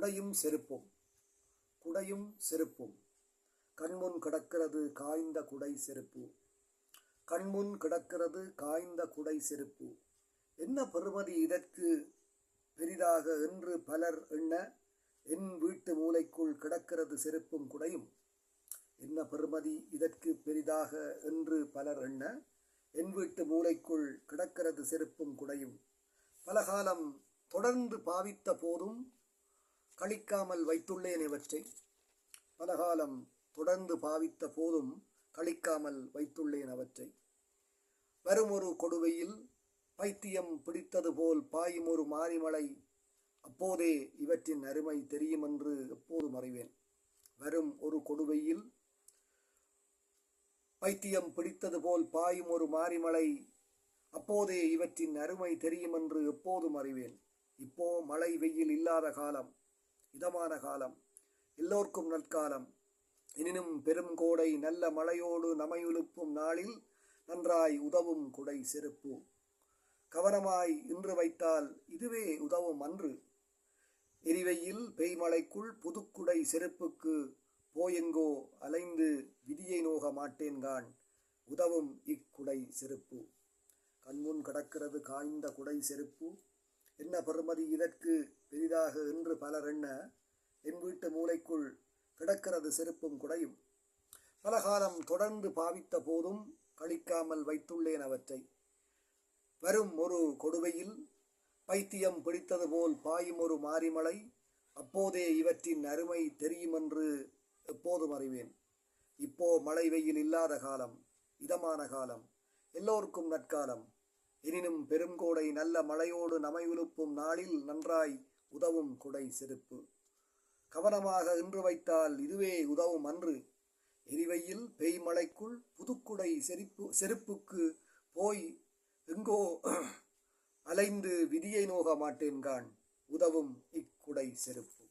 குடையும் செருப்பும். குடையும் செருப்பும். கண்முன் கிடக்கிறது காய்ந்த குடை செருப்பு. கண்முன் கிடக்கிறது காய்ந்த குடை செருப்பு. என்ன பெறுமதி இதற்கு? பெரிதாக என்று பலர் எண்ண என் வீட்டு மூலைக்குள் கிடக்கிறது செருப்பும் குடையும். என்ன பெறுமதி இதற்கு? பெரிதாக என்று பலர் எண்ண என் வீட்டு மூலைக்குள் கிடக்கிறது செருப்பும் குடையும். பலகாலம் தொடர்ந்து பாவித்த போதும் கழிக்காமல் வைத்துள்ளேன் இவற்றை. பலகாலம் தொடர்ந்து பாவித்த போதும் கழிக்காமல் வைத்துள்ளேன் அவற்றை. வரும் ஒரு கொடுவையில் பைத்தியம் பிடித்தது போல் பாயும் ஒரு மாரிமலை. அப்போதே இவற்றின் அருமை தெரியும் என்று எப்போதும் அறிவேன். வரும் ஒரு கொடுவையில் பைத்தியம் பிடித்தது போல் பாயும் ஒரு மாரிமலை. அப்போதே இவற்றின் அருமை தெரியும் என்று எப்போதும் அறிவேன். இப்போ மழை வெயில் இல்லாத காலம். இதமான காலம் எல்லோர்க்கும் நற்காலம். எனினும் பெரும் கோடை நல்ல மழையோடு நமையுழுப்பும் நாளில் நன்றாய் உதவும் குடை செருப்பு. கவனமாய் இன்று வைத்தால் இதுவே உதவும் அன்று. எரிவையில் பெய்மழைக்குள் புதுக்குடை செருப்புக்கு போயெங்கோ அலைந்து விதியை நோக மாட்டேன்கான் உதவும் இக்குடை செருப்பு. கண்முன் கடக்கிறது காய்ந்த குடை செருப்பு. என்ன பெருமதி இதற்கு பெரிதாக என்று பலர் எண்ண என் வீட்டு மூலைக்குள் கிடக்கிறது செருப்பும் குடையும். பலகாலம் தொடர்ந்து பாவித்த போதும் கழிக்காமல் வைத்துள்ளேன் அவற்றை. வரும் ஒரு கொடுவையில் பைத்தியம் பிடித்தது போல் பாயும் ஒரு மாரிமலை அப்போதே இவற்றின் அருமை தெரியுமென்று எப்போதும் அறிவேன். இப்போ மழை வெயில் இல்லாத காலம் இதமான காலம் எல்லோருக்கும் நற்காலம். எனினும் பெருங்கோடை நல்ல மழையோடு நமை உலுப்பும் நாளில் நன்றாய் உதவும் குடை செருப்பு. கவனமாக இன்று வைத்தால் இதுவே உதவும் அன்று. எரிவையில் பெய்மழைக்குள் புதுக்குடை செருப்பு செருப்புக்கு போய் எங்கோ அலைந்து விதியை நோக மாட்டேன்கான். உதவும் இக்குடை செருப்பு.